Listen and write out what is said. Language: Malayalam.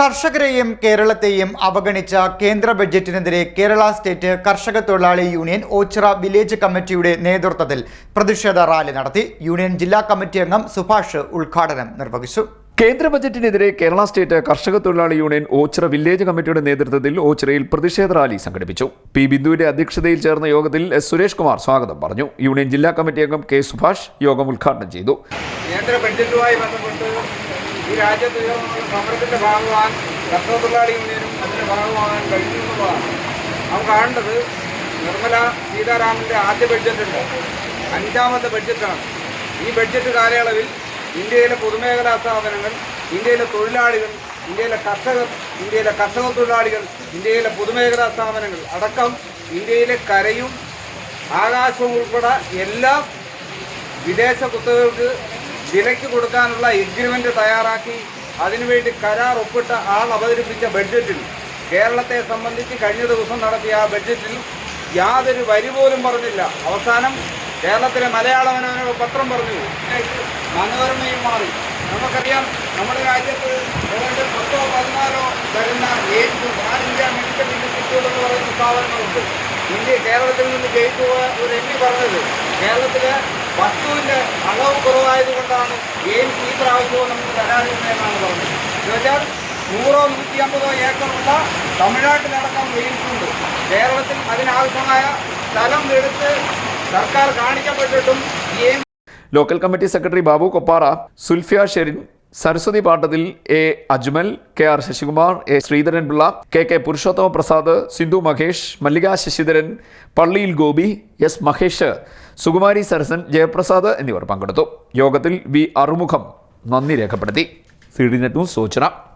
കർഷകരെയും കേരളത്തെയും അവഗണിച്ച കേന്ദ്ര ബഡ്ജറ്റിനെതിരെ കേരള സ്റ്റേറ്റ് കർഷക തൊഴിലാളി യൂണിയൻ ഓച്ചിറ വില്ലേജ് കമ്മിറ്റിയുടെ നേതൃത്വത്തിൽ പ്രതിഷേധ റാലി നടത്തി. യൂണിയൻ ജില്ലാ കമ്മിറ്റി അംഗം സുഭാഷ് ഉദ്ഘാടനം നിർവഹിച്ചു. കേന്ദ്ര ബജറ്റിനെതിരെ കേരള സ്റ്റേറ്റ് കർഷക തൊഴിലാളി യൂണിയൻ ഓച്ചിറ വില്ലേജ് കമ്മിറ്റിയുടെ നേതൃത്വത്തിൽ ഓച്ചിറയിൽ പ്രതിഷേധ റാലി സംഘടിപ്പിച്ചു. പി ബിന്ദുവിന്റെ അധ്യക്ഷതയിൽ ചേർന്ന യോഗത്തിൽ എസ് സുരേഷ് കുമാർ സ്വാഗതം പറഞ്ഞു. യൂണിയൻ ജില്ലാ കമ്മിറ്റി അംഗം കെ സുഭാഷ് യോഗം ഉദ്ഘാടനം ചെയ്തു. കേന്ദ്ര ബഡ്ജറ്റുമായി ബന്ധപ്പെട്ട് ഈ രാജ്യത്ത് സമരത്തിന്റെ ഭാഗമാകാൻ കർഷക തൊഴിലാളി യൂണിയനും അതിന്റെ ഭാഗമാകാൻ കഴിഞ്ഞു എന്നുള്ളതാണ് നാം കാണേണ്ടത് സീതാരാമന്റെ ആദ്യ ബഡ്ജറ്റുണ്ട് അഞ്ചാമത്തെ ബഡ്ജറ്റാണ്. ഈ ബഡ്ജറ്റ് കാലയളവിൽ ഇന്ത്യയിലെ പൊതുമേഖലാ സ്ഥാപനങ്ങൾ ഇന്ത്യയിലെ തൊഴിലാളികൾ ഇന്ത്യയിലെ കർഷകർ ഇന്ത്യയിലെ കർഷക തൊഴിലാളികൾ ഇന്ത്യയിലെ പൊതുമേഖലാ സ്ഥാപനങ്ങൾ അടക്കം ഇന്ത്യയിലെ കരയും ആകാശവും ഉൾപ്പെടെ എല്ലാം വിദേശ കുത്തകൾക്ക് വിലയ്ക്ക് കൊടുക്കാനുള്ള എഗ്രിമെന്റ് തയ്യാറാക്കി അതിനുവേണ്ടി കരാർ ഒപ്പിട്ട ആൾ അവതരിപ്പിച്ച ബഡ്ജറ്റിൽ കേരളത്തെ സംബന്ധിച്ച് കഴിഞ്ഞ ദിവസം നടത്തിയ ആ ബഡ്ജറ്റിൽ യാതൊരു വരി പോലും പറഞ്ഞില്ല. അവസാനം കേരളത്തിലെ മലയാള മനോരമ പത്രം പറഞ്ഞു. മനോരമയും മാറി. നമുക്കറിയാം നമ്മുടെ രാജ്യത്ത് ഏതാണ്ട് പത്തോ പതിനാലോ വരുന്ന ഏറ്റവും ആൾ ഇന്ത്യ മെഡിക്കൽ ഇൻസ്റ്റിറ്റ്യൂട്ട് എന്ന് പറയുന്ന സ്ഥാപനങ്ങളുണ്ട്. ഇന്ത്യ കേരളത്തിൽ നിന്ന് ജയിച്ചു ഒരു എം പി പറഞ്ഞത് കേരളത്തിൽ വസ്തുവിന്റെ അളവ് കുറവായതുകൊണ്ടാണ് എയിംസ് ഈ പ്രാവശ്യവും നമുക്ക് തരാതിരുന്നതെന്നാണ് പറഞ്ഞത്. എന്നുവെച്ചാൽ നൂറോ നൂറ്റി അമ്പതോ ഏക്കറുള്ള തമിഴ്നാട്ടിലടക്കം എയിംസ് ഉണ്ട് കേരളത്തിൽ അതിനാവശ്യമായ സ്ഥലം എടുത്ത് സർക്കാർ കാണിക്കപ്പെട്ടിട്ടും AIIMS local committee secretary Babu Koppara Sulfiya Sherin Saraswathi Pattathil A Ajmal K R Sasikumar A Sreedharan Pillai K K Purushothama Prasad Sindhu Mahesh Mallika Sasidharan Palliyil Gopi S Mahesh Sukumari Sarasan Jayaprasad എന്നിവർ പങ്കെടുത്തു. യോഗത്തിൽ വി അറുമുഖം. നന്ദി രേഖപ്പെടുത്തി. സി ഡി നെറ്റ് സൂചന.